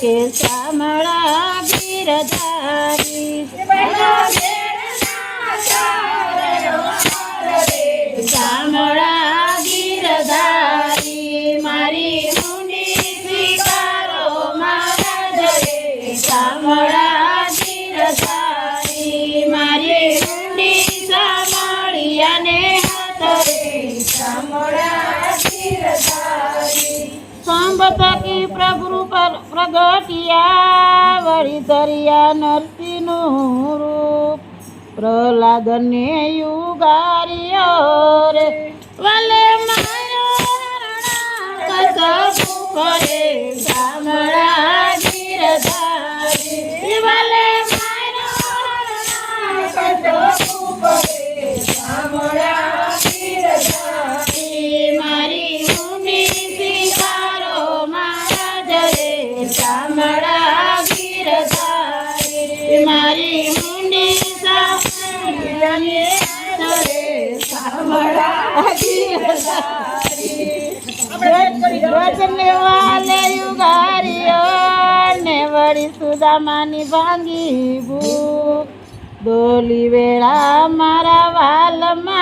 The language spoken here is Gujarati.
કે શામળા ગીરધારી શામળા ગીરધારી મારી મુંડી સ્વીકારો મહારાજ રે સંભપકી પ્રભુ પર પ્રગટિયા વળી ધરિયા નરસિંહનું રૂપ. પ્રહલાદને યુગાર્યો રે. વલે કરે ગીરધારી. વલે રે શામળા ગીરધારી. મારી સુદામાની ભાંગી ભૂખ. દોલી વેળા મારા વાલ મારે તમે